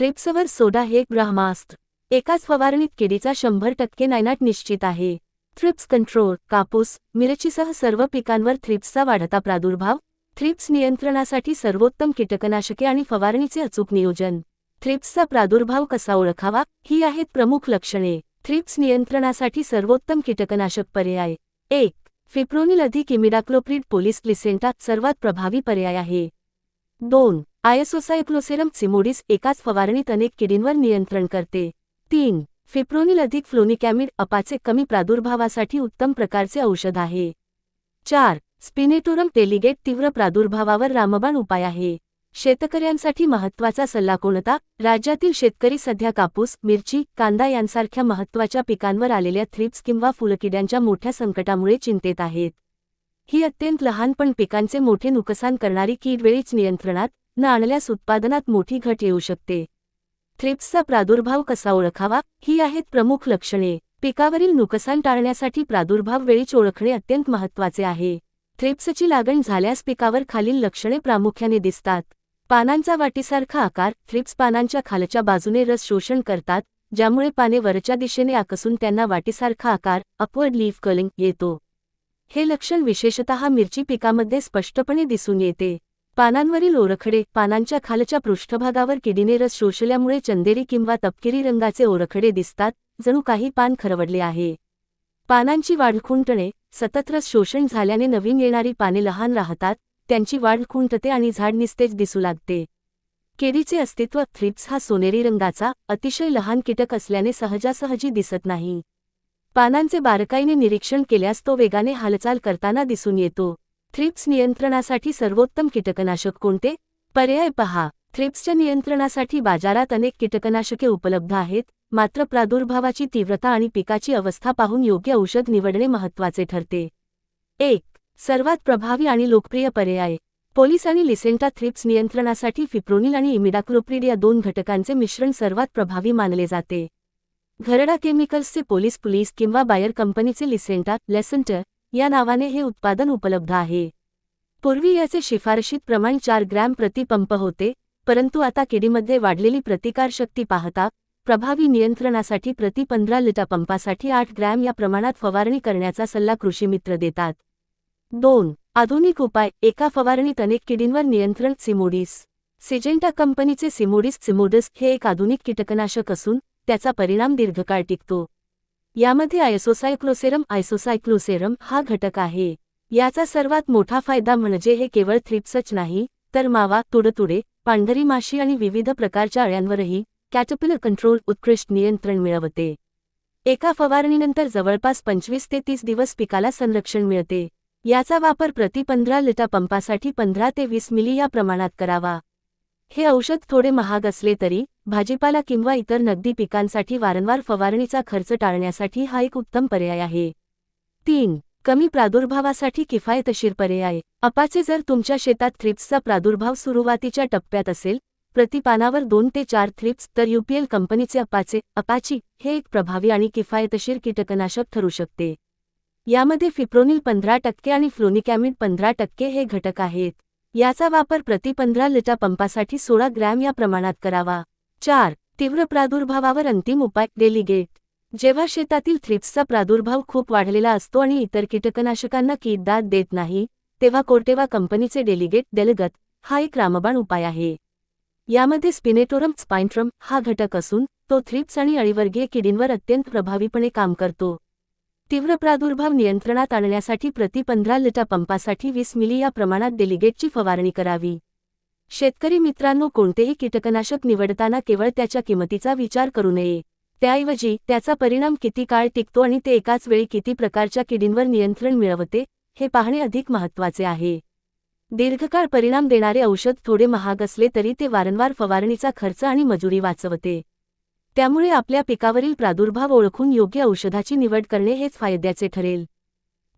थ्रिप्सवर सोडा हे ब्रह्मास्त्र एकाच फवारणीत किडीचा शंभर टक्के नायनाट निश्चित आहे. थ्रिप्स कंट्रोल कापूस मिरचीसह सर्व पिकांवर थ्रिप्सचा वाढता प्रादुर्भाव थ्रिप्स नियंत्रणासाठी सर्वोत्तम कीटकनाशके आणि फवारणीचे अचूक नियोजन. थ्रिप्सचा प्रादुर्भाव कसा ओळखावा? ही आहेत प्रमुख लक्षणे. थ्रिप्स नियंत्रणासाठी सर्वोत्तम कीटकनाशक पर्याय. एक फिप्रोनिल अधिक इमिडाक्लोप्रिड पोलीस क्लिसेंटा सर्वात प्रभावी पर्याय आहे. दोन आयसोसायक्लोसेरम सिमोडिस एकाच फवारणीत अनेक किडींवर नियंत्रण करते. तीन फिप्रोनिल अधिक फ्लोनिकॅमिड अपाचे कमी प्रादुर्भावासाठी उत्तम प्रकारचे औषध आहे. चार स्पिनेटोरम टेलिगेट तीव्र प्रादुर्भावावर रामबाण उपाय आहे. शेतकऱ्यांसाठी महत्त्वाचा सल्ला कोणता? राज्यातील शेतकरी सध्या कापूस मिरची कांदा यांसारख्या महत्त्वाच्या पिकांवर आलेल्या थ्रिप्स किंवा फुलकिड्यांच्या मोठ्या संकटामुळे चिंतेत आहेत. ही अत्यंत लहान पण पिकांचे मोठे नुकसान करणारी कीड वेळीच नियंत्रणात न आणल्यास उत्पादनात मोठी घट येऊ शकते. थ्रिप्सचा प्रादुर्भाव कसा ओळखावा? ही आहेत प्रमुख लक्षणे. पिकावरील नुकसान टाळण्यासाठी प्रादुर्भाव वेळीच ओळखणे अत्यंत महत्त्वाचे आहे. थ्रिप्सची लागण झाल्यास पिकावर खालील लक्षणे प्रामुख्याने दिसतात. पानांचा वाटीसारखा आकार थ्रिप्स पानांच्या खालच्या बाजूने रस शोषण करतात ज्यामुळे पाने वरच्या दिशेने आकसून त्यांना वाटीसारखा आकार अपवर्ड लीफ कलिंग येतो. हे लक्षण विशेषतः मिरची पिकामध्ये स्पष्टपणे दिसून येते. पानांवरील ओरखडे पानांच्या खालच्या पृष्ठभागावर किडीने रस शोषल्यामुळे चंदेरी किंवा तपकिरी रंगाचे ओरखडे दिसतात जणू काही पान खरवडले आहे. पानांची वाढ खुंटणे सतत रस शोषण झाल्याने नवीन येणारी पाने लहान राहतात त्यांची वाढ खुंटते आणि झाड निस्तेज दिसू लागते. केडीचे अस्तित्व थ्रिप्स हा सोनेरी रंगाचा अतिशय लहान कीटक असल्याने सहजासहजी दिसत नाही. पानांचे बारकाईने निरीक्षण केल्यास तो वेगाने हालचाल करताना दिसून येतो. थ्रिप्स नियंत्रणासाठी सर्वोत्तम कीटकनाशक कोणते? पर्याय पहा. थ्रिप्सच्या नियंत्रणासाठी बाजारात अनेक कीटकनाशके उपलब्ध आहेत मात्र प्रादुर्भावाची तीव्रता आणि पिकाची अवस्था पाहून योग्य औषध निवडणे महत्त्वाचे ठरते. एक. सर्वात प्रभावी आणि लोकप्रिय पर्याय. पोलीस आणि लिसेंटा थ्रिप्स नियंत्रणासाठी फिप्रोनिल आणि इमिडाक्लोप्रिड या दोन घटकांचे मिश्रण सर्वात प्रभावी मानले जाते. घरडा केमिकल्सचे पोलीस पुलीस किंवा बायर कंपनीचे लिसेंटा लेसेंटर या नावाने हे उत्पादन उपलब्ध आहे. पूर्वी याचे शिफारशीत प्रमाण चार ग्रॅम प्रतिपंप होते परंतु आता किडीमध्ये वाढलेली प्रतिकारशक्ती पाहता प्रभावी नियंत्रणासाठी प्रति पंधरा लिटर पंपासाठी आठ ग्रॅम या प्रमाणात फवारणी करण्याचा सल्ला कृषीमित्र देतात. दोन आधुनिक उपाय. एका फवारणीत अनेक किडींवर नियंत्रण सिमोडिस. सिजेंटा कंपनीचे सिमोडिस सिमोडिस हे एक आधुनिक कीटकनाशक असून त्याचा परिणाम दीर्घकाळ टिकतो. यामध्ये आयसोसायक्लोसेरम आयसोसायक्लोसेरम हा घटक आहे. याचा सर्वात मोठा फायदा म्हणजे हे केवळ थ्रिप्सच नाही तर मावा तुडतुडे पांढरी माशी आणि विविध प्रकारच्या अळ्यांवरही कॅटपिलर कंट्रोल उत्कृष्ट नियंत्रण मिळवते. एका फवारणीनंतर जवळपास पंचवीस ते तीस दिवस पिकाला संरक्षण मिळते. याचा वापर प्रति पंधरा लिटर पंपासाठी पंधरा ते वीस मिली या प्रमाणात करावा. हे औषध थोडे महाग असले तरी भाजीपाला किंवा इतर नगदी पिकांसाठी वारंवार फवारणीचा खर्च टाळण्यासाठी हा एक उत्तम पर्याय आहे. तीन कमी प्रादुर्भावासाठी किफायतशीर पर्याय. अपाचे जर तुमच्या शेतात थ्रिप्सचा प्रादुर्भाव सुरुवातीच्या टप्प्यात असेल प्रतिपानावर दोन ते चार थ्रिप्स तर युपीएल कंपनीचे अपाचे अपाची हे एक प्रभावी आणि किफायतशीर कीटकनाशक ठरू शकते. यामध्ये फिप्रोनिल पंधरा टक्के आणि फ्लोनिकॅमिड पंधरा टक्के हे घटक आहेत. याचा वापर प्रति पंधरा लिटर पंपासाठी सोळा ग्रॅम या प्रमाणात करावा. चार तीव्र प्रादुर्भावावर अंतिम उपाय डेलिगेट जेव्हा शेतातील थ्रिप्सचा प्रादुर्भाव खूप वाढलेला असतो आणि इतर कीटकनाशकांना कीड दाद देत नाही तेव्हा कोर्टेवा कंपनीचे डेलिगेट देलगत हा एक रामबाण उपाय आहे. यामध्ये स्पिनेटोरम स्पाइंट्रम हा घटक असून तो थ्रिप्स आणि अळीवर्गीय किडींवर अत्यंत प्रभावीपणे काम करतो. तीव्र प्रादुर्भाव नियंत्रणात आणण्यासाठी प्रति पंधरा लिटर पंपासाठी वीस मिली या प्रमाणात डेलिगेटची फवारणी करावी. शेतकरी मित्रांनो कोणतेही कीटकनाशक निवडताना केवळ त्याच्या किंमतीचा विचार करू नये. त्याऐवजी त्याचा परिणाम किती काळ टिकतो आणि ते एकाच वेळी किती प्रकारच्या किडींवर नियंत्रण मिळवते हे पाहणे अधिक महत्त्वाचे आहे. दीर्घकाळ परिणाम देणारे औषध थोडे महाग असले तरी ते वारंवार फवारणीचा खर्च आणि मजुरी वाचवते. त्यामुळे आपल्या पिकावरील प्रादुर्भाव ओळखून योग्य औषधाची निवड करणे हेच फायद्याचे ठरेल.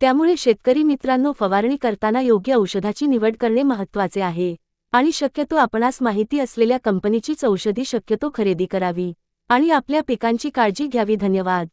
त्यामुळे शेतकरी मित्रांनो फवारणी करताना योग्य औषधाची निवड करणे महत्त्वाचे आहे. आणि शक्यतो आपणास माहिती असलेल्या कंपनीचीच औषधी शक्यतो खरेदी करावी. आणि आपल्या पिकांची काळजी घ्यावी. धन्यवाद.